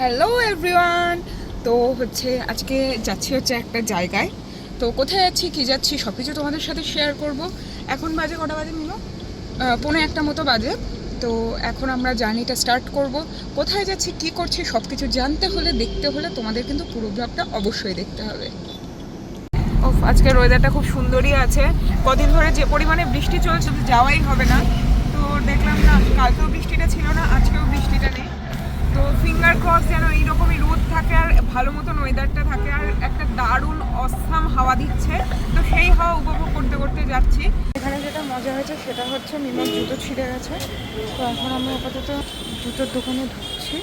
Hello everyone তো হচ্ছে আজকে যাচ্ছি হচ্ছে একটা জায়গায়। তো কোথায় যাচ্ছি, কি যাচ্ছি সব কিছু তোমাদের সাথে শেয়ার করব। এখন বাজে কটা বাজে নিল পনেরো একটা মতো বাজে। তো এখন আমরা জার্নিটা স্টার্ট করব। কোথায় যাচ্ছি, কি করছি সব কিছু জানতে হলে, দেখতে হলে তোমাদের কিন্তু পুরো ব্লগটা অবশ্যই দেখতে হবে। ওফ আজকের ওয়েদারটা খুব সুন্দরই আছে। কদিন ধরে যে পরিমাণে বৃষ্টি চলছে, তো যাওয়াই হবে না। তো দেখলাম না, কালকেও বৃষ্টিটা ছিল না, আজকেও বৃষ্টিটা নেই। তো ফিঙ্গার ক্রস যেন এইরকমই রোদ থাকে আর ভালো মতন ওয়েদারটা থাকে আর একটা দারুণ অসাম হাওয়া দিচ্ছে। তো সেই হাওয়া উপভোগ করতে করতে যাচ্ছি। এখানে যেটা মজা হয়েছে সেটা হচ্ছে মিমোর জুতো ছিঁড়ে গেছে। তো এখন আমরা আপাতত জুতোর দোকানে ঢুকছি।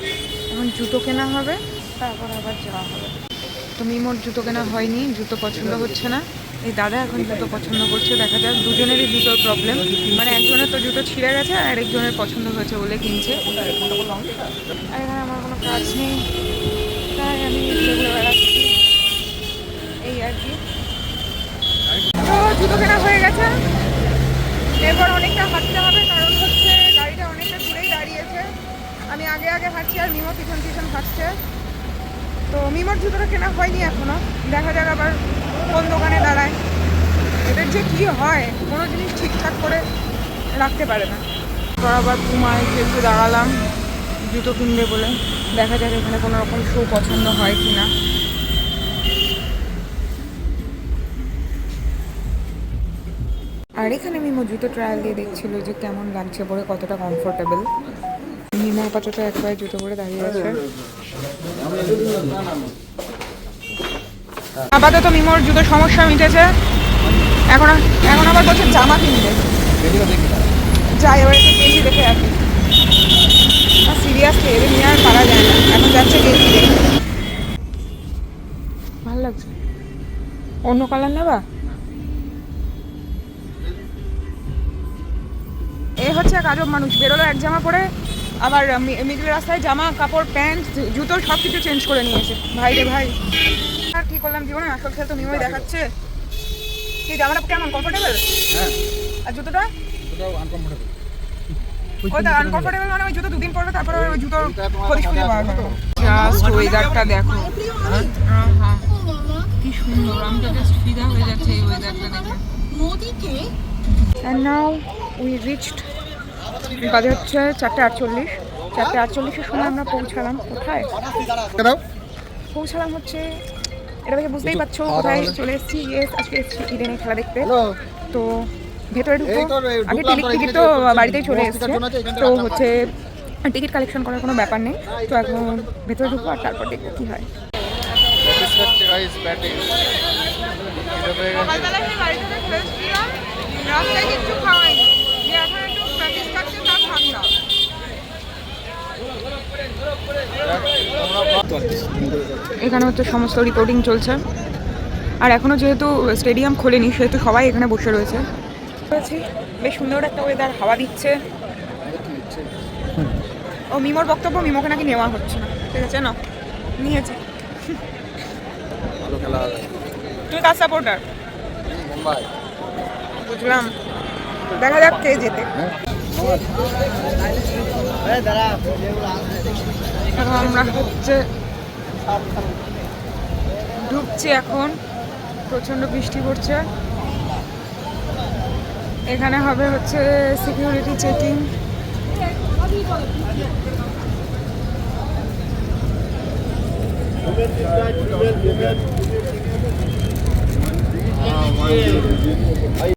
এখন জুতো কেনা হবে, তারপর আবার যাওয়া হবে। তো মিমোর জুতো কেনা হয়নি, জুতো পছন্দ হচ্ছে না। এই দাদা এখন জুতো পছন্দ করছে, দেখা যাক, দুজনেরই জুতোর প্রবলেম মানে একজনের তো জুতো ছিঁড়ে গেছে আর আরেকজনের পছন্দ হয়েছে বলে কিনছে। আর এখানে আমার কোনো কাজ নেই। তাই আমি এই আর কি। জুতো কেনা হয়ে গেছে। এরপর অনেকটা হাঁটতে হবে, কারণ হচ্ছে গাড়িটা অনেকটা দূরেই দাঁড়িয়েছে। আমি আগে আগে হাঁটছি আর মিমো পিছন পিছন হাঁটছে। তো মিমোর জুতোটা কেনা হয়নি এখনও। দেখা যাক আবার কোন দোকানে দাঁড়ায়? এদের যে কি হয়, কোনো জিনিস ঠিকঠাক করে রাখতে পারে না। তো আবার পুমায় একটু দাঁড়ালাম, জুতো কিনবে বলে। দেখা যাক এখানে কোনো রকম শু পছন্দ হয় কি না আর এখানে মিমো জুতো ট্রায়াল দিয়ে দেখছিল যে কেমন লাগছে পরে, কতটা কমফোর্টেবল মিমো আপাতত এক পায়ে জুতো পরে দাঁড়িয়ে আছে। আপাতত মিমোর জুতো সমস্যা মিটেছে। এখন এখন আবার বলছে জামা কিনবে। যাই, এবার একটু গেঞ্জি দেখে আর সিরিয়াসলি এদের নিয়ে আর পারা যায় না। এখন যাচ্ছে গেঞ্জি দেখে। ভালো লাগছে। অন্য কালার নেবা? এ হচ্ছে এক আজব মানুষ। বেরোলো এক জামা পরে, আবার মিডিল রাস্তায় জামা, কাপড়, প্যান্ট, জুতো সব কিছু চেঞ্জ করে নিয়েছে। ভাই রে ভাই। আর কি করলাম জীবনে? আসল খেল তো মিমই দেখাচ্ছে। কি জামাটা কেমন? কমফোর্টেবল হ্যাঁ। আর জুতোটা? ওটাও আনকমফোর্টেবল ওটা আনকমফোর্টেবল মানে ওই জুতো দুদিন পরবে তারপরে ওই জুতো খরিশ পাওয়া যাবে জাস্ট ওয়েদারটা দেখো। কি সুন্দর আমি তো জাস্ট ফিদা হয়ে যাচ্ছে এই ওয়েদারটা দেখে। অ্যান্ড নাও উই রিচড বাজে হচ্ছে চারটে আটচল্লিশ। চারটে আটচল্লিশের সময় আমরা পৌঁছালাম। কোথায়? দাও পৌঁছালাম হচ্ছে এটা দেখে বুঝতেই পারছ কোথায় চলে এসেছি ইয়েস আজকে এসেছি ইডেনে খেলা দেখতে। তো ভেতরে ঢুকবো। আগে টিকিট তো, টিকিট তো বাড়িতেই চলে এসেছে। থেকে তো হচ্ছে টিকিট কালেকশন করার কোনো ব্যাপার নেই। তো এখন ভেতরে ঢুকবো আর তারপর দেখব কী হয়। সকালবেলা থেকে রাস্তায় কিছু যে এখন একটু প্র্যাকটিস করছে তার ঠান্ডা এখানে হচ্ছে সমস্ত রিপোর্টিং চলছে। আর এখনও যেহেতু স্টেডিয়াম খোলেনি সেহেতু সবাই এখানে বসে রয়েছে। বেশ সুন্দর একটা ওয়েদার হাওয়া দিচ্ছে। ও মিমোর বক্তব্য মিমোকে নাকি নেওয়া হচ্ছে না। ঠিক আছে না নিয়েছে। ভালো খেলা তুই কার সাপোর্টার মুম্বাই। বুঝলাম। দেখা যাক কে যেতে এখন আমরা হচ্ছে ঢুকছি এখন। প্রচণ্ড বৃষ্টি পড়ছে। এখানে হবে হচ্ছে সিকিউরিটি চেকিং